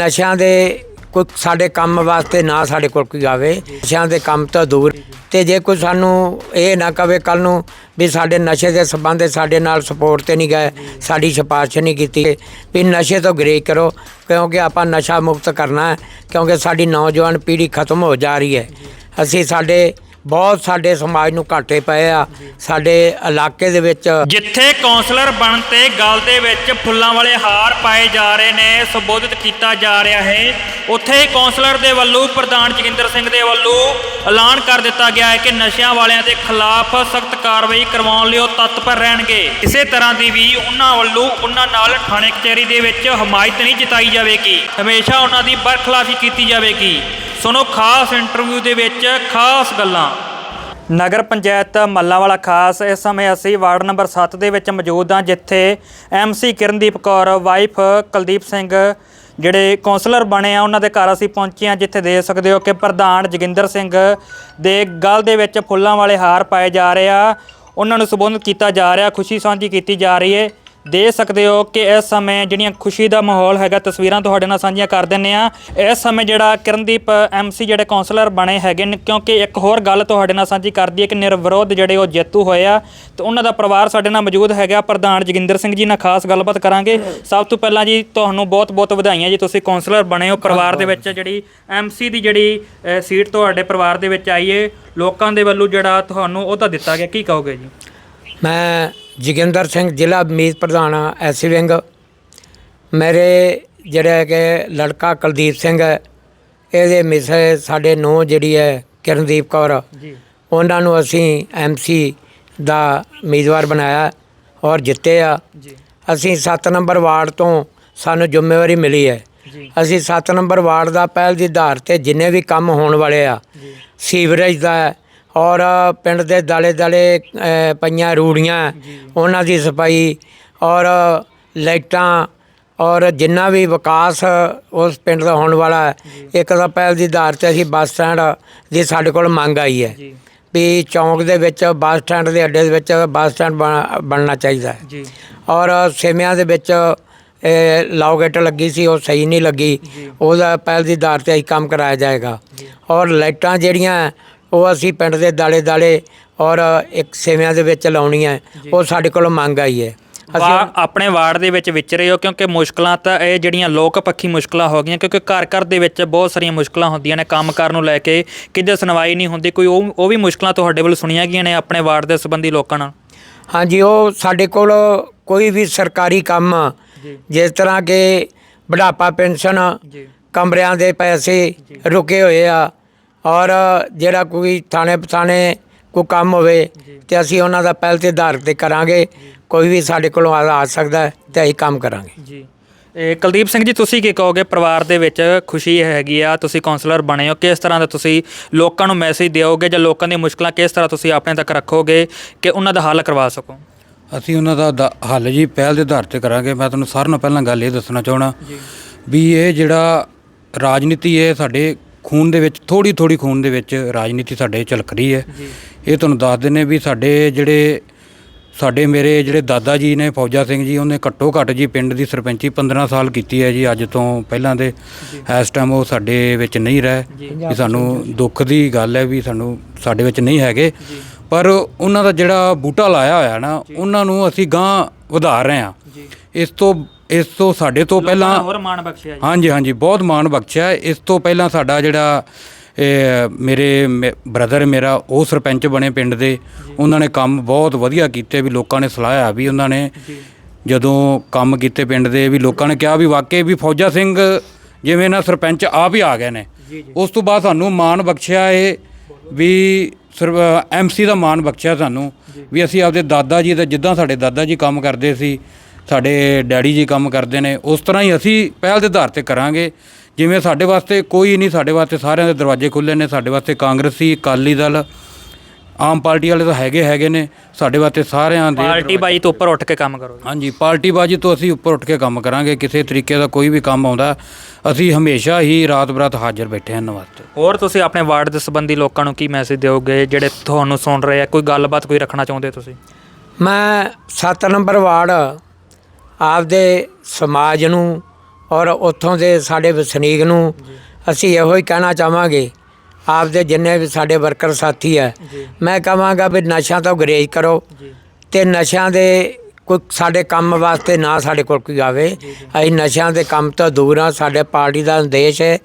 ਨਸ਼ਿਆਂ ਦੇ ਕੋਈ ਸਾਡੇ ਕੰਮ ਵਾਸਤੇ ਨਾ ਸਾਡੇ ਕੋਲ ਕੋਈ ਆਵੇ। ਨਸ਼ਿਆਂ ਦੇ ਕੰਮ ਤੋਂ ਦੂਰ। ਤੇ ਜੇ ਕੋਈ ਸਾਨੂੰ ਇਹ ਨਾ ਕਵੇ ਕੱਲ ਨੂੰ ਵੀ ਸਾਡੇ ਨਸ਼ੇ ਦੇ ਸੰਬੰਧ ਸਾਡੇ ਨਾਲ ਸਪੋਰਟ ਤੇ ਨਹੀਂ ਗਏ, ਸਾਡੀ ਸਿਫਾਰਿਸ਼ ਨਹੀਂ ਕੀਤੀ, ਵੀ ਨਸ਼ੇ ਤੋਂ ਗਰੇਜ ਕਰੋ, ਕਿਉਂਕਿ ਆਪਾਂ ਨਸ਼ਾ ਮੁਕਤ ਕਰਨਾ ਹੈ, ਕਿਉਂਕਿ ਸਾਡੀ ਨੌਜਵਾਨ ਪੀੜ੍ਹੀ ਖਤਮ ਹੋ ਜਾ ਰਹੀ ਹੈ। ਅਸੀਂ ਸਾਡੇ ਬਹੁਤ ਸਾਡੇ ਸਮਾਜ ਨੂੰ ਘਾਟੇ ਪਏ ਆ। ਸਾਡੇ ਇਲਾਕੇ ਦੇ ਵਿੱਚ ਜਿੱਥੇ ਕਾਉਂਸਲਰ ਬਣ ਤੇ ਗੱਲ ਦੇ ਵਿੱਚ ਫੁੱਲਾਂ ਵਾਲੇ ਹਾਰ ਪਾਏ ਜਾ ਰਹੇ ਨੇ, ਸੰਬੋਧਿਤ ਕੀਤਾ ਜਾ ਰਿਹਾ ਹੈ। ਉੱਥੇ ਹੀ ਕਾਉਂਸਲਰ ਦੇ ਵੱਲੋਂ ਪ੍ਰਧਾਨ ਜੋਗਿੰਦਰ ਸਿੰਘ ਦੇ ਵੱਲੋਂ ਐਲਾਨ ਕਰ ਦਿੱਤਾ ਗਿਆ ਹੈ ਕਿ ਨਸ਼ਿਆਂ ਵਾਲਿਆਂ ਦੇ ਖਿਲਾਫ ਸਖਤ ਕਾਰਵਾਈ ਕਰਵਾਉਣ ਲਈ ਉਹ ਤਤਪਰ ਰਹਿਣਗੇ। ਇਸੇ ਤਰ੍ਹਾਂ ਦੀ ਵੀ ਉਹਨਾਂ ਵੱਲੋਂ ਉਹਨਾਂ ਨਾਲ ਥਾਣੇ ਕਚਹਿਰੀ ਦੇ ਵਿੱਚ ਹਮਾਇਤ ਨਹੀਂ ਜਤਾਈ ਜਾਵੇਗੀ। ਹਮੇਸ਼ਾ ਉਹਨਾਂ ਦੀ ਬਰਖਲਾਫੀ ਕੀਤੀ ਜਾਵੇਗੀ। ਸੁਣੋ ਖਾਸ ਇੰਟਰਵਿਊ ਦੇ ਵਿੱਚ ਖਾਸ ਗੱਲਾਂ। ਨਗਰ ਪੰਚਾਇਤ ਮੱਲਾਂਵਾਲਾ ਖਾਸ ਇਸ ਸਮੇਂ ਅਸੀਂ ਵਾਰਡ ਨੰਬਰ 7 ਦੇ ਵਿੱਚ ਮੌਜੂਦ ਹਾਂ, ਜਿੱਥੇ ਐਮਸੀ ਕਿਰਨਦੀਪ ਕੌਰ, ਵਾਈਫ ਕੁਲਦੀਪ ਸਿੰਘ ਜਿਹੜੇ ਕਾਉਂਸਲਰ ਬਣੇ ਆ, ਉਹਨਾਂ ਦੇ ਘਰ ਅਸੀਂ ਪਹੁੰਚੇ ਹਾਂ, ਜਿੱਥੇ ਦੇਖ ਸਕਦੇ ਹੋ ਕਿ ਪ੍ਰਧਾਨ ਜੋਗਿੰਦਰ ਸਿੰਘ ਦੇ ਗਲ ਦੇ ਵਿੱਚ ਫੁੱਲਾਂ ਵਾਲੇ ਹਾਰ ਪਾਏ ਜਾ ਰਹੇ ਆ। ਉਹਨਾਂ ਨੂੰ ਸੰਬੋਧਿਤ ਕੀਤਾ ਜਾ ਰਿਹਾ, ਖੁਸ਼ੀ ਸਾਂਝੀ ਕੀਤੀ ਜਾ ਰਹੀ ਹੈ। ਦੇ ਸਕਦੇ ਹੋ ਕਿ ਇਸ ਸਮੇਂ ਜਿਹੜੀਆਂ ਖੁਸ਼ੀ ਦਾ ਮਾਹੌਲ ਹੈਗਾ ਤਸਵੀਰਾਂ ਤੁਹਾਡੇ ਨਾਲ ਸਾਂਝੀਆਂ ਕਰ ਦਿੰਨੇ ਆ ਇਸ ਸਮੇਂ ਜਿਹੜਾ ਕਿਰਨਦੀਪ ਐਮਸੀ ਜਿਹੜੇ ਕਾਉਂਸਲਰ ਬਣੇ ਹੈਗੇ ਨੇ ਕਿਉਂਕਿ ਇੱਕ ਹੋਰ ਗੱਲ ਤੁਹਾਡੇ ਨਾਲ ਸਾਂਝੀ ਕਰਦੀ ਹੈ ਕਿ ਨਿਰਵਿਰੋਧ ਜਿਹੜੇ ਉਹ ਜੇਤੂ ਹੋਏ ਆ ਤੇ ਉਹਨਾਂ ਦਾ ਪਰਿਵਾਰ ਸਾਡੇ ਨਾਲ ਮੌਜੂਦ ਹੈਗਾ। ਪ੍ਰਧਾਨ ਜੋਗਿੰਦਰ ਸਿੰਘ ਜੀ ਨਾਲ ਖਾਸ ਗੱਲਬਾਤ ਕਰਾਂਗੇ। ਸਭ ਤੋਂ ਪਹਿਲਾਂ ਜੀ ਤੁਹਾਨੂੰ ਬਹੁਤ-ਬਹੁਤ ਵਧਾਈਆਂ ਜੀ। ਤੁਸੀਂ ਕਾਉਂਸਲਰ ਬਣੇ ਹੋ ਪਰਿਵਾਰ ਦੇ ਵਿੱਚ ਜਿਹੜੀ ਐਮਸੀ ਦੀ ਜਿਹੜੀ ਅ, ਸੀਟ ਤੁਹਾਡੇ ਪਰਿਵਾਰ ਦੇ ਵਿੱਚ ਆਈ ਹੈ ਲੋਕਾਂ ਦੇ ਵੱਲੋਂ ਜਿਹੜਾ ਤੁਹਾਨੂੰ ਉਹ ਤਾਂ ਦਿੱਤਾ ਗਿਆ। ਕੀ ਕਹੋਗੇ ਜੀ? ਮੈਂ ਜੋਗਿੰਦਰ ਸਿੰਘ ਜ਼ਿਲ੍ਹਾ ਮੀਤ ਪ੍ਰਧਾਨ ਐਸੀ ਵਿੰਗ। ਮੇਰੇ ਜਿਹੜਾ ਕਿ ਲੜਕਾ ਕੁਲਦੀਪ ਸਿੰਘ ਹੈ ਇਹਦੇ ਮਿਸੇ ਸਾਡੇ ਨੌ ਜਿਹੜੀ ਹੈ ਕਿਰਨਦੀਪ ਕੌਰ। ਜੀ। ਉਹਨਾਂ ਨੂੰ ਅਸੀਂ ਐਮਸੀ ਦਾ ਉਮੀਦਵਾਰ ਬਣਾਇਆ ਔਰ ਜਿੱਤੇ ਆ। ਜੀ। ਅਸੀਂ 7 ਨੰਬਰ ਵਾਰਡ ਤੋਂ ਸਾਨੂੰ ਜ਼ਿੰਮੇਵਾਰੀ ਮਿਲੀ ਹੈ। ਅਸੀਂ 7 ਨੰਬਰ ਵਾਰਡ ਦਾ ਪਹਿਲ ਦੀ ਆਧਾਰ ਤੇ ਜਿੰਨੇ ਵੀ ਕੰਮ ਹੋਣ ਵਾਲੇ ਆ ਸੀਵਰੇਜ ਦਾ ਹੈ ਔਰ ਪਿੰਡ ਦੇ ਦਾਲੇ ਦਾਲੇ ਪਈਆਂ ਰੂੜੀਆਂ ਉਹਨਾਂ ਦੀ ਸਫ਼ਾਈ ਔਰ ਲਾਈਟਾਂ ਔਰ ਜਿੰਨਾ ਵੀ ਵਿਕਾਸ ਉਸ ਪਿੰਡ ਦਾ ਹੋਣ ਵਾਲਾ ਹੈ ਇੱਕ ਤਾਂ ਪਹਿਲ ਦੀ ਆਧਾਰ ਤੇ ਅਸੀਂ ਬੱਸ ਸਟੈਂਡ ਦੀ ਸਾਡੇ ਕੋਲ ਮੰਗ ਆਈ ਹੈ ਵੀ ਚੌਂਕ ਦੇ ਵਿੱਚ ਬੱਸ ਸਟੈਂਡ ਦੇ ਅੱਡੇ ਦੇ ਵਿੱਚ ਬੱਸ ਸਟੈਂਡ ਬਣ- ਬਣਨਾ ਚਾਹੀਦਾ ਹੈ। ਔਰ ਸੇਮਿਆਂ ਦੇ ਵਿੱਚ ਇਹ ਲਾਉਗੇਟ ਲੱਗੀ ਸੀ ਉਹ ਸਹੀ ਨਹੀਂ ਲੱਗੀ। ਉਹਦਾ ਪਹਿਲ ਦੀ ਆਧਾਰ ਤੇ ਹੀ ਕੰਮ ਕਰਾਇਆ ਜਾਏਗਾ। ਔਰ ਲਾਈਟਾਂ ਜਿਹੜੀਆਂ ਉਹ ਅਸੀਂ ਪਿੰਡ ਦੇ ਦਾਲੇ ਦਾਲੇ ਔਰ ਇੱਕ ਸੇਮਿਆਂ ਦੇ ਵਿੱਚ ਲਾਉਣੀਆਂ ਉਹ ਸਾਡੇ ਕੋਲ ਮੰਗ ਆਈ ਹੈ। ਵਾ ਆਪਣੇ ਵਾਰਡ ਦੇ ਵਿੱਚ ਵਿਚਰੇ ਹੋ ਕਿਉਂਕਿ ਮੁਸ਼ਕਲਾਂ ਤਾਂ ਇਹ ਜਿਹੜੀਆਂ ਲੋਕ ਪੱਖੀ ਮੁਸ਼ਕਲਾਂ ਹੋ ਗਈਆਂ ਕਿਉਂਕਿ ਘਰ ਘਰ ਦੇ ਵਿੱਚ ਬਹੁਤ ਸਾਰੀਆਂ ਮੁਸ਼ਕਲਾਂ ਹੁੰਦੀਆਂ ਨੇ ਕੰਮ ਕਰਨ ਨੂੰ ਲੈ ਕੇ। ਕਿਤੇ ਸੁਣਵਾਈ ਨਹੀਂ ਹੁੰਦੀ। ਕੋਈ ਉਹ ਉਹ ਵੀ ਮੁਸ਼ਕਲਾਂ ਤੁਹਾਡੇ ਵੱਲ ਸੁਣੀਆਂ ਗਈਆਂ ਨੇ ਆਪਣੇ ਵਾਰਡ ਦੇ ਸੰਬੰਧੀ ਲੋਕਾਂ ਨਾਲ? ਹਾਂਜੀ ਉਹ ਸਾਡੇ ਕੋਲ ਕੋਈ ਵੀ ਸਰਕਾਰੀ ਕੰਮ ਜਿਸ ਤਰ੍ਹਾਂ ਕਿ ਬੁਢਾਪਾ ਪੈਨਸ਼ਨ ਜੀ। ਕਮਰਿਆਂ ਦੇ ਪੈਸੇ ਰੁਕੇ ਹੋਏ ਆ ਔਰ ਜਿਹੜਾ ਕੋਈ ਥਾਣੇ ਪਥਾਣੇ ਕੋਈ ਕੰਮ ਹੋਵੇ ਤੇ ਅਸੀਂ ਉਹਨਾਂ ਦਾ ਪਹਿਲ ਤੇ ਆਧਾਰ ਤੇ ਕਰਾਂਗੇ। ਕੋਈ ਵੀ ਸਾਡੇ ਕੋਲੋਂ ਆ ਆ ਸਕਦਾ ਹੈ ਤੇ ਅਸੀਂ ਕੰਮ ਕਰਾਂਗੇ। ਜੀ। ਇਹ ਕੁਲਦੀਪ ਸਿੰਘ ਜੀ ਤੁਸੀਂ ਕੀ ਕਹੋਗੇ? ਪਰਿਵਾਰ ਦੇ ਵਿੱਚ ਖੁਸ਼ੀ ਹੈਗੀ ਆ ਤੁਸੀਂ ਕਾਉਂਸਲਰ ਬਣੇ ਹੋ। ਕਿਸ ਤਰ੍ਹਾਂ ਦਾ ਤੁਸੀਂ ਲੋਕਾਂ ਨੂੰ ਮੈਸੇਜ ਦਿਓਗੇ ਜਾਂ ਲੋਕਾਂ ਦੀਆਂ ਮੁਸ਼ਕਲਾਂ ਕਿਸ ਤਰ੍ਹਾਂ ਤੁਸੀਂ ਆਪਣੇ ਤੱਕ ਰੱਖੋਗੇ ਕਿ ਉਹਨਾਂ ਦਾ ਹੱਲ ਕਰਵਾ ਸਕੋ? ਅਸੀਂ ਉਹਨਾਂ ਦਾ ਦ- ਹੱਲ ਜੀ ਪਹਿਲ ਦੇ ਆਧਾਰ ਤੇ ਕਰਾਂਗੇ। ਮੈਂ ਤੁਹਾਨੂੰ ਸਾਰਿਆਂ ਨਾਲੋਂ ਪਹਿਲਾਂ ਗੱਲ ਇਹ ਦੱਸਣਾ ਚਾਹਣਾ ਵੀ ਇਹ ਜਿਹੜਾ ਰਾਜਨੀਤੀ ਹੈ ਸਾਡੇ ਖੂਨ ਦੇ ਵਿੱਚ ਥੋੜੀ ਥੋੜੀ ਖੂਨ ਦੇ ਵਿੱਚ ਰਾਜਨੀਤੀ ਸਾਡੇ ਝਲਕ ਰਹੀ ਹੈ। ਇਹ ਤੁਹਾਨੂੰ ਦੱਸ ਦਿੰਨੇ ਵੀ ਸਾਡੇ ਜਿਹੜੇ ਸਾਡੇ ਮੇਰੇ ਜਿਹੜੇ ਦਾਦਾ ਜੀ ਨੇ ਫੌਜਾ ਸਿੰਘ ਜੀ ਉਹਨੇ ਘੱਟੋ ਘੱਟ ਜੀ ਪਿੰਡ ਦੀ ਸਰਪੰਚੀ 15 ਸਾਲ ਕੀਤੀ ਹੈ ਜੀ ਅੱਜ ਤੋਂ ਪਹਿਲਾਂ ਦੇ। ਇਸ ਟਾਈਮ ਉਹ ਸਾਡੇ ਵਿੱਚ ਨਹੀਂ ਰਹੇ। ਵੀ ਸਾਨੂੰ ਦੁੱਖ ਦੀ ਗੱਲ ਹੈ ਵੀ ਸਾਨੂੰ ਸਾਡੇ ਵਿੱਚ ਨਹੀਂ ਹੈਗੇ। ਪਰ ਉਹਨਾਂ ਦਾ ਜਿਹੜਾ ਬੂਟਾ ਲਾਇਆ ਹੋਇਆ ਨਾ ਉਹਨਾਂ ਨੂੰ ਅਸੀਂ ਗਾਂ ਵਧਾ ਰਹੇ ਹਾਂ। ਇਸ ਤੋਂ ਇਸ ਤੋਂ ਸਾਡੇ ਤੋਂ ਪਹਿਲਾਂ ਹੋਰ ਮਾਣ ਬਖਸ਼ਿਆ ਜੀ। ਹਾਂਜੀ ਹਾਂਜੀ ਬਹੁਤ ਮਾਣ ਬਖਸ਼ਿਆ। ਇਸ ਤੋਂ ਪਹਿਲਾਂ ਸਾਡਾ ਜਿਹੜਾ ਇਹ, ਮੇਰੇ ਬ੍ਰਦਰ ਮੇਰਾ ਉਹ ਸਰਪੰਚ ਬਣੇ ਪਿੰਡ ਦੇ। ਉਹਨਾਂ ਨੇ ਕੰਮ ਬਹੁਤ ਵਧੀਆ ਕੀਤੇ ਵੀ ਲੋਕਾਂ ਨੇ ਸਲਾਹਿਆ ਵੀ ਉਹਨਾਂ ਨੇ ਜਦੋਂ ਕੰਮ ਕੀਤੇ ਪਿੰਡ ਦੇ ਵੀ ਲੋਕਾਂ ਨੇ ਕਿਹਾ ਵੀ ਵਾਕਈ ਵੀ ਫੌਜਾ ਸਿੰਘ ਜਿਵੇਂ ਨਾ ਸਰਪੰਚ ਆਪ ਹੀ ਆ ਗਏ ਨੇ। ਉਸ ਤੋਂ ਬਾਅਦ ਸਾਨੂੰ ਮਾਣ ਬਖਸ਼ਿਆ ਇਹ ਵੀ ਐਮਸੀ ਦਾ ਮਾਣ ਬਖਸ਼ਿਆ ਸਾਨੂੰ ਵੀ ਅਸੀਂ ਆਪਦੇ ਦਾਦਾ ਜੀ ਦਾ ਜਿੱਦਾਂ ਸਾਡੇ ਦਾਦਾ ਜੀ ਕੰਮ ਕਰਦੇ ਸੀ ਸਾਡੇ ਡੈਡੀ ਜੀ ਕੰਮ ਕਰਦੇ ਨੇ ਉਸ ਤਰ੍ਹਾਂ ਹੀ ਅਸੀਂ ਪਹਿਲ ਦੇ ਆਧਾਰ ਤੇ ਕਰਾਂਗੇ। ਜਿਵੇਂ ਸਾਡੇ ਵਾਸਤੇ ਕੋਈ ਨਹੀਂ ਸਾਡੇ ਵਾਸਤੇ ਸਾਰਿਆਂ ਦੇ ਦਰਵਾਜ਼ੇ ਖੁੱਲੇ ਨੇ ਸਾਡੇ ਵਾਸਤੇ ਕਾਂਗਰਸੀ ਅਕਾਲੀ ਦਲ ਆਮ ਪਾਰਟੀ ਵਾਲੇ ਤਾਂ ਹੈਗੇ ਹੈਗੇ ਨੇ ਸਾਡੇ ਵਾਸਤੇ ਸਾਰਿਆਂ ਦੇ ਪਾਰਟੀ ਬਾਈ ਤੋਂ ਉੱਪਰ ਉੱਠ ਕੇ ਕੰਮ ਕਰੋ ਹਾਂਜੀ ਪਾਰਟੀ ਬਾਜੀ ਤੋਂ ਅਸੀਂ ਉੱਪਰ ਉੱਠ ਕੇ ਕੰਮ ਕਰਾਂਗੇ ਕਿਸੇ ਤਰੀਕੇ ਦਾ ਕੋਈ ਵੀ ਕੰਮ ਆਉਂਦਾ ਅਸੀਂ ਹਮੇਸ਼ਾ ਹੀ ਰਾਤ ਬਰਾਤ ਹਾਜ਼ਰ ਬੈਠੇ ਹਾਂ ਇਹਨਾਂ ਵਾਸਤੇ ਹੋਰ ਤੁਸੀਂ ਆਪਣੇ ਵਾਰਡ ਦੇ ਸੰਬੰਧੀ ਲੋਕਾਂ ਨੂੰ ਕੀ ਮੈਸੇਜ ਦਿਓਗੇ ਜਿਹੜੇ ਤੁਹਾਨੂੰ ਸੁਣ ਰਹੇ ਆ? ਕੋਈ ਗੱਲਬਾਤ ਕੋਈ ਰੱਖਣਾ ਚਾਹੁੰਦੇ ਤੁਸੀਂ? ਮੈਂ 7 ਨੰਬਰ ਵਾਰਡ ਆਪਦੇ ਸਮਾਜ ਨੂੰ ਔਰ ਉੱਥੋਂ ਦੇ ਸਾਡੇ ਵਸਨੀਕ ਨੂੰ ਅਸੀਂ ਇਹੋ ਹੀ ਕਹਿਣਾ ਚਾਹਾਂਗੇ ਆਪਦੇ ਜਿੰਨੇ ਵੀ ਸਾਡੇ ਵਰਕਰ ਸਾਥੀ ਹੈ ਮੈਂ ਕਹਾਂਗਾ ਵੀ ਨਸ਼ਿਆਂ ਤੋਂ ਗਰੇਜ ਕਰੋ ਤੇ ਨਸ਼ਿਆਂ ਦੇ ਕੋਈ ਸਾਡੇ ਕੰਮ ਵਾਸਤੇ ਨਾ ਸਾਡੇ ਕੋਲ ਕੋਈ ਆਵੇ। ਅਸੀਂ ਨਸ਼ਿਆਂ ਦੇ ਕੰਮ ਤੋਂ ਦੂਰ ਹਾਂ। ਸਾਡੇ ਪਾਰਟੀ ਦਾ ਉਦੇਸ਼ ਹੈ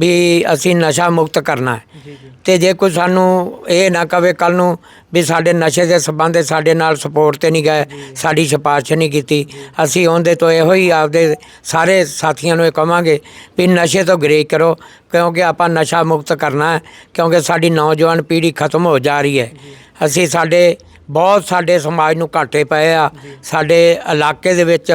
ਵੀ ਅਸੀਂ ਨਸ਼ਾ ਮੁਕਤ ਕਰਨਾ ਹੈ। ਤੇ ਜੇ ਕੋਈ ਸਾਨੂੰ ਇਹ ਨਾ ਕਵੇ ਕੱਲ ਨੂੰ ਵੀ ਸਾਡੇ ਨਸ਼ੇ ਦੇ ਸਬੰਧ ਸਾਡੇ ਨਾਲ ਸਪੋਰਟ ਤੇ ਨਹੀਂ ਗਏ ਸਾਡੀ ਸਿਫਾਰਿਸ਼ ਨਹੀਂ ਕੀਤੀ ਅਸੀਂ ਉਹਦੇ ਤੋਂ ਇਹੋ ਹੀ ਆਪਦੇ ਸਾਰੇ ਸਾਥੀਆਂ ਨੂੰ ਇਹ ਕਵਾਂਗੇ ਵੀ ਨਸ਼ੇ ਤੋਂ ਗਰੇਜ ਕਰੋ ਕਿਉਂਕਿ ਆਪਾਂ ਨਸ਼ਾ ਮੁਕਤ ਕਰਨਾ ਹੈ ਕਿਉਂਕਿ ਸਾਡੀ ਨੌਜਵਾਨ ਪੀੜ੍ਹੀ ਖਤਮ ਹੋ ਜਾ ਰਹੀ ਹੈ। ਅਸੀਂ ਸਾਡੇ ਬਹੁਤ ਸਾਡੇ ਸਮਾਜ ਨੂੰ ਘਾਟੇ ਪਏ ਆ। ਸਾਡੇ ਇਲਾਕੇ ਦੇ ਵਿੱਚ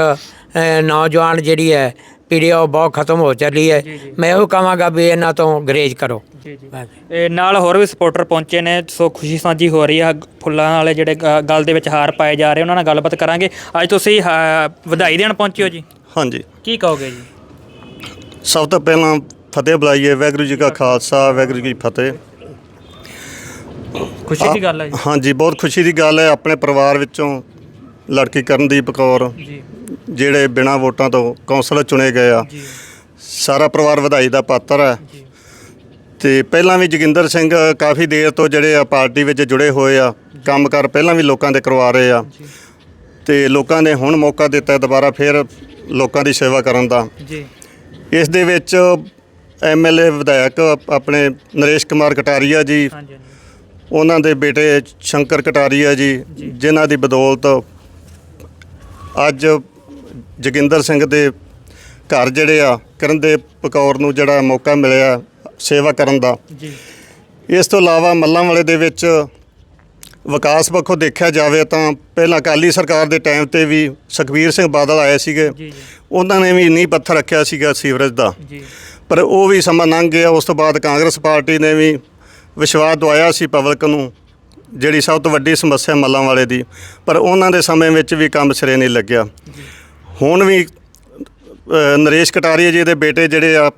ਨੌਜਵਾਨ ਜਿਹੜੀ ਹੈ ਪੀੜ੍ਹੀ ਆ ਉਹ ਬਹੁਤ ਖਤਮ ਹੋ ਚੱਲੀ ਹੈ। ਮੈਂ ਇਹੋ ਕਹਾਂਗਾ ਵੀ ਇਹਨਾਂ ਤੋਂ ਗਰੇਜ ਕਰੋ। ਜੀ ਜੀ। ਇਹ ਨਾਲ ਹੋਰ ਵੀ ਸਪੋਰਟਰ ਪਹੁੰਚੇ ਨੇ ਸੋ ਖੁਸ਼ੀ ਸਾਂਝੀ ਹੋ ਰਹੀ ਆ। ਫੁੱਲਾਂ ਵਾਲੇ ਜਿਹੜੇ ਗ- ਗਲ ਦੇ ਵਿੱਚ ਹਾਰ ਪਾਏ ਜਾ ਰਹੇ ਉਹਨਾਂ ਨਾਲ ਗੱਲਬਾਤ ਕਰਾਂਗੇ। ਅੱਜ ਤੁਸੀਂ ਅ, ਵਧਾਈ ਦੇਣ ਪਹੁੰਚੇ ਹੋ ਜੀ? ਹਾਂਜੀ। ਕੀ ਕਹੋਗੇ ਜੀ? ਸਭ ਤੋਂ ਪਹਿਲਾਂ ਫਤਿਹ ਬੁਲਾਈਏ। ਵਾਹਿਗੁਰੂ ਜੀ ਕਾ ਖਾਲਸਾ ਵਾਹਿਗੁਰੂ ਜੀ ਕੀ ਫਤਿਹ। ਖੁਸ਼ੀ ਦੀ ਗੱਲ ਹੈ ਜੀ। ਹਾਂਜੀ ਬਹੁਤ ਖੁਸ਼ੀ ਦੀ ਗੱਲ ਹੈ। ਆਪਣੇ ਪਰਿਵਾਰ ਵਿੱਚੋਂ ਲੜਕੀ ਕਰਨਦੀਪ ਕੌਰ ਜੀ। ਜਿਹੜੇ ਬਿਨਾਂ ਵੋਟਾਂ ਤੋਂ ਕੌਂਸਲਰ ਚੁਣੇ ਗਏ ਆ। ਜੀ। ਸਾਰਾ ਪਰਿਵਾਰ ਵਧਾਈ ਦਾ ਪਾਤਰ ਹੈ। ਜੀ। ਤੇ ਪਹਿਲਾਂ ਵੀ ਜੋਗਿੰਦਰ ਸਿੰਘ ਕਾਫੀ ਦੇਰ ਤੋਂ ਜਿਹੜੇ ਆ ਪਾਰਟੀ ਵਿੱਚ ਜੁੜੇ ਹੋਏ ਆ। ਕੰਮਕਾਰ ਪਹਿਲਾਂ ਵੀ ਲੋਕਾਂ ਦੇ ਕਰਵਾ ਰਹੇ ਆ। ਤੇ ਲੋਕਾਂ ਨੇ ਹੁਣ ਮੌਕਾ ਦਿੱਤਾ ਦੁਬਾਰਾ ਫਿਰ ਲੋਕਾਂ ਦੀ ਸੇਵਾ ਕਰਨ ਦਾ। ਜੀ। ਇਸ ਦੇ ਵਿੱਚ ਐਮਐਲਏ ਵਿਧਾਇਕ ਆਪਣੇ ਨਰੇਸ਼ ਕੁਮਾਰ ਕਟਾਰੀਆ ਜੀ ਹਾਂਜੀ ਹਾਂਜੀ। ਉਹਨਾਂ ਦੇ ਬੇਟੇ ਸ਼ੰਕਰ ਕਟਾਰੀਆ ਜੀ ਜਿਨ੍ਹਾਂ ਦੀ ਬਦੌਲਤ ਅੱਜ ਜੋਗਿੰਦਰ ਸਿੰਘ ਦੇ ਘਰ ਜਿਹੜੇ ਆ ਕਰਨदेव ਕੌਰ ਨੂੰ ਜਿਹੜਾ ਮੌਕਾ ਮਿਲਿਆ ਸੇਵਾ ਕਰਨ ਦਾ। ਜੀ। ਇਸ ਤੋਂ ਇਲਾਵਾ ਮੱਲਾਂ ਵਾਲੇ ਦੇ ਵਿੱਚ ਵਿਕਾਸ ਪੱਖੋਂ ਦੇਖਿਆ ਜਾਵੇ ਤਾਂ ਪਹਿਲਾਂ ਅਕਾਲੀ ਸਰਕਾਰ ਦੇ ਟਾਈਮ ਤੇ ਵੀ ਸੁਖਬੀਰ ਸਿੰਘ ਬਾਦਲ ਆਏ ਸੀਗੇ। ਉਹਨਾਂ ਨੇ ਵੀ ਨੀਂਹ ਪੱਥਰ ਰੱਖਿਆ ਸੀਗਾ ਸੀਵਰੇਜ ਦਾ। ਪਰ ਉਹ ਵੀ ਸਮਾਂ ਲੰਘ ਗਿਆ ਉਸ ਤੋਂ ਬਾਅਦ ਕਾਂਗਰਸ ਪਾਰਟੀ ਨੇ ਵੀ ਵਿਸ਼ਵਾਸ ਦਵਾਇਆ ਸੀ ਪਬਲਿਕ ਨੂੰ, ਜਿਹੜੀ ਸਭ ਤੋਂ ਵੱਡੀ ਸਮੱਸਿਆ ਮੱਲਾਂ ਵਾਲੇ ਦੀ, ਪਰ ਉਹਨਾਂ ਦੇ ਸਮੇਂ ਵਿੱਚ ਵੀ ਕੰਮ ਸਿਰੇ ਨਹੀਂ ਲੱਗਿਆ। ਹੁਣ ਵੀ ਨਰੇਸ਼ ਕਟਾਰੀਆ ਜੀ ਦੇ ਬੇਟੇ ਜਿਹੜੇ ਆ,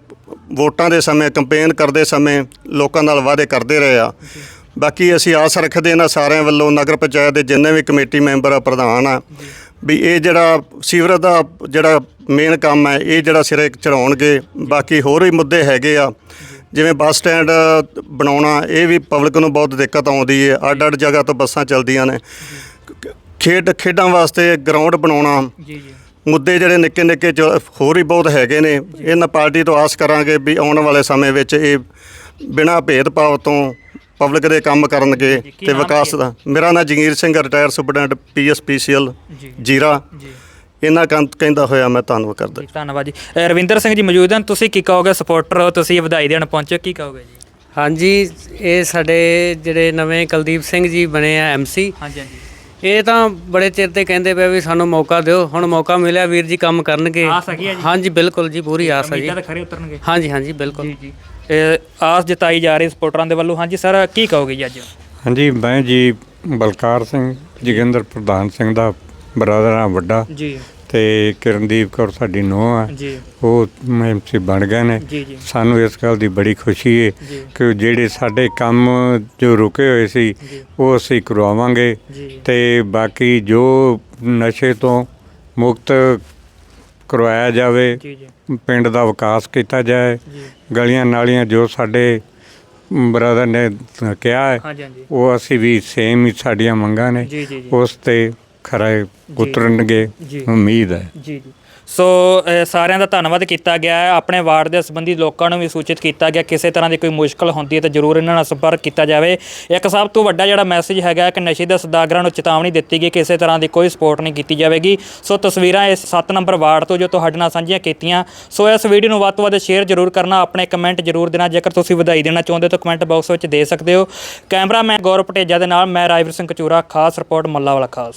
ਵੋਟਾਂ ਦੇ ਸਮੇਂ, ਕੈਂਪੇਨ ਕਰਦੇ ਸਮੇਂ ਲੋਕਾਂ ਨਾਲ ਵਾਅਦੇ ਕਰਦੇ ਰਹੇ ਆ। ਬਾਕੀ ਅਸੀਂ ਆਸ ਰੱਖਦੇ ਇਹਨਾਂ ਸਾਰਿਆਂ ਵੱਲੋਂ, ਨਗਰ ਪੰਚਾਇਤ ਦੇ ਜਿੰਨੇ ਵੀ ਕਮੇਟੀ ਮੈਂਬਰ ਆ, ਪ੍ਰਧਾਨ ਆ, ਵੀ ਇਹ ਜਿਹੜਾ ਸੀਵਰੇਜ ਦਾ ਜਿਹੜਾ ਮੇਨ ਕੰਮ ਹੈ, ਇਹ ਜਿਹੜਾ ਸਿਰੇ ਚੜਾਉਣਗੇ ਬਾਕੀ ਹੋਰ ਵੀ ਮੁੱਦੇ ਹੈਗੇ ਆ। ਜਿਵੇਂ ਬੱਸ ਸਟੈਂਡ ਬਣਾਉਣਾ ਇਹ ਵੀ ਪਬਲਿਕ ਨੂੰ ਬਹੁਤ ਦਿੱਕਤ ਆਉਂਦੀ ਹੈ ਅੱਡ ਅੱਡ ਜਗ੍ਹਾ ਤੋਂ ਬੱਸਾਂ ਚੱਲਦੀਆਂ ਨੇ। ਖੇਡ ਖੇਡਾਂ ਵਾਸਤੇ ਗਰਾਊਂਡ ਬਣਾਉਣਾ। ਜੀ ਜੀ। ਮੁੱਦੇ ਜਿਹੜੇ ਨਿੱਕੇ ਨਿੱਕੇ ਹੋਰ ਹੀ ਬਹੁਤ ਹੈਗੇ ਨੇ। ਇਹਨਾਂ ਪਾਰਟੀ ਤੋਂ ਆਸ ਕਰਾਂਗੇ ਵੀ ਆਉਣ ਵਾਲੇ ਸਮੇਂ ਵਿੱਚ ਇਹ ਬਿਨਾਂ ਭੇਦਭਾਵ ਤੋਂ ਪਬਲਿਕ ਦੇ ਕੰਮ ਕਰਨਗੇ ਤੇ ਵਿਕਾਸ ਦਾ। ਮੇਰਾ ਨਾਮ Jagir Singh retire superintendent PSPCL Zira. ਜੀ। ਇਹਨਾਂ ਕੰਨ ਕਹਿੰਦਾ ਹੋਇਆ ਮੈਂ ਧੰਨਵਾਦ ਕਰਦਾ। ਜੀ, ਧੰਨਵਾਦ ਜੀ। ਅ, ਰਵਿੰਦਰ ਸਿੰਘ ਜੀ ਮੌਜੂਦ ਹਨ। ਤੁਸੀਂ ਕੀ ਕਹੋਗੇ ਸਪੋਰਟਰ ਹੋ ਤੁਸੀਂ ਵਧਾਈ ਦੇਣ ਪਹੁੰਚੇ ਹੋ, ਕੀ ਕਹੋਗੇ ਜੀ? ਹਾਂਜੀ ਇਹ ਸਾਡੇ ਜਿਹੜੇ ਨਵੇਂ ਕੁਲਦੀਪ ਸਿੰਘ ਜੀ ਬਣੇ ਆ ਐਮਸੀ ਹਾਂਜੀ ਹਾਂਜੀ। ਇਹ ਤਾਂ ਬੜੇ ਚਿਰ ਤੇ ਕਹਿੰਦੇ ਪਏ ਵੀ ਸਾਨੂੰ ਮੌਕਾ ਦਿਓ। ਹੁਣ ਮੌਕਾ ਮਿਲਿਆ ਵੀਰ ਜੀ ਕੰਮ ਕਰਨਗੇ। ਆਸ ਹੈਗੀ ਆ ਜੀ? ਹਾਂਜੀ ਬਿਲਕੁਲ ਜੀ ਪੂਰੀ ਆਸ ਹੈ ਜੀ ਉਮੀਦਾਂ ਤਾਂ ਖਰੇ ਉਤਰਨਗੇ। ਹਾਂਜੀ ਹਾਂਜੀ ਬਿਲਕੁਲ। ਜੀ ਜੀ। ਇਹ ਆਸ ਜਤਾਈ ਜਾ ਰਹੀ ਸਪੋਰਟਰਾਂ ਦੇ ਵੱਲੋਂ। ਹਾਂਜੀ ਸਰ ਕੀ ਕਹੋਗੇ ਜੀ ਅੱਜ? ਹਾਂਜੀ ਮੈਂ ਜੀ ਬਲਕਾਰ ਸਿੰਘ ਜੋਗਿੰਦਰ ਪ੍ਰਧਾਨ ਸਿੰਘ ਦਾ ਬਰਾਦਰ ਆ ਵੱਡਾ। ਜੀ। ਤੇ ਕਿਰਨਦੀਪ ਕੌਰ ਸਾਡੀ ਨੂੰਹ ਆ। ਜੀ। ਉਹ ਐਮਸੀ ਬਣ ਗਏ ਨੇ। ਜੀ ਜੀ। ਸਾਨੂੰ ਇਸ ਗੱਲ ਦੀ ਬੜੀ ਖੁਸ਼ੀ ਹੈ ਕਿ ਜਿਹੜੇ ਸਾਡੇ ਕੰਮ ਜੋ ਰੁਕੇ ਹੋਏ ਸੀ ਉਹ ਅਸੀਂ ਕਰਵਾਵਾਂਗੇ। ਤੇ ਬਾਕੀ ਜੋ ਨਸ਼ੇ ਤੋਂ ਮੁਕਤ ਕਰਵਾਇਆ ਜਾਵੇ ਪਿੰਡ ਦਾ ਵਿਕਾਸ ਕੀਤਾ ਜਾਏ ਗਲੀਆਂ ਨਾਲੀਆਂ ਜੋ ਸਾਡੇ ਬਰਾਦਰ ਨੇ ਕਿਹਾ ਹੈ ਉਹ ਅਸੀਂ ਵੀ ਸੇਮ ਹੀ ਸਾਡੀਆਂ ਮੰਗਾਂ ਨੇ। ਉਸ ਤੇ ਖਰੇ ਉਤਰਨਗੇ ਜੀ। ਉਮੀਦ ਹੈ। ਜੀ ਜੀ। ਸੋ ਅ, ਸਾਰਿਆਂ ਦਾ ਧੰਨਵਾਦ ਕੀਤਾ ਗਿਆ ਹੈ। ਆਪਣੇ ਵਾਰਡ ਦੇ ਸੰਬੰਧੀ ਲੋਕਾਂ ਨੂੰ ਵੀ ਸੂਚਿਤ ਕੀਤਾ ਗਿਆ ਕਿਸੇ ਤਰ੍ਹਾਂ ਦੀ ਕੋਈ ਮੁਸ਼ਕਲ ਹੁੰਦੀ ਹੈ ਤਾਂ ਜ਼ਰੂਰ ਇਹਨਾਂ ਨਾਲ ਸੰਪਰਕ ਕੀਤਾ ਜਾਵੇ। ਇੱਕ ਸਭ ਤੋਂ ਵੱਡਾ ਜਿਹੜਾ ਮੈਸੇਜ ਹੈਗਾ ਕਿ ਨਸ਼ੇ ਦੇ ਸਦਾਗਰਾਂ ਨੂੰ ਚੇਤਾਵਨੀ ਦਿੱਤੀ ਗਈ ਕਿਸੇ ਤਰ੍ਹਾਂ ਦੀ ਕੋਈ ਸਪੋਰਟ ਨਹੀਂ ਕੀਤੀ ਜਾਵੇਗੀ। ਸੋ ਤਸਵੀਰਾਂ ਇਸ 7 ਨੰਬਰ ਵਾਰਡ ਤੋਂ ਜੋ ਤੁਹਾਡੇ ਨਾਲ ਸਾਂਝੀਆਂ ਕੀਤੀਆਂ। ਸੋ ਇਸ ਵੀਡੀਓ ਨੂੰ ਵੱਧ ਤੋਂ ਵੱਧ ਸ਼ੇਅਰ ਜ਼ਰੂਰ ਕਰਨਾ ਆਪਣੇ ਕਮੈਂਟ ਜ਼ਰੂਰ ਦੇਣਾ। ਜੇਕਰ ਤੁਸੀਂ ਵਧਾਈ ਦੇਣਾ ਚਾਹੁੰਦੇ ਹੋ ਤਾਂ ਕਮੈਂਟ ਬਾਕਸ ਵਿੱਚ ਦੇ ਸਕਦੇ ਹੋ। ਕੈਮਰਾਮੈਨ ਗੌਰਵ ਪਟੇਜਾ ਦੇ ਨਾਲ ਮੈਂ ਰਾਜਵੀਰ ਸਿੰਘ ਕਚੂਰਾ ਖਾਸ ਰਿਪੋਰਟ ਮੱਲਾ ਵਾਲਾ ਖਾਸ।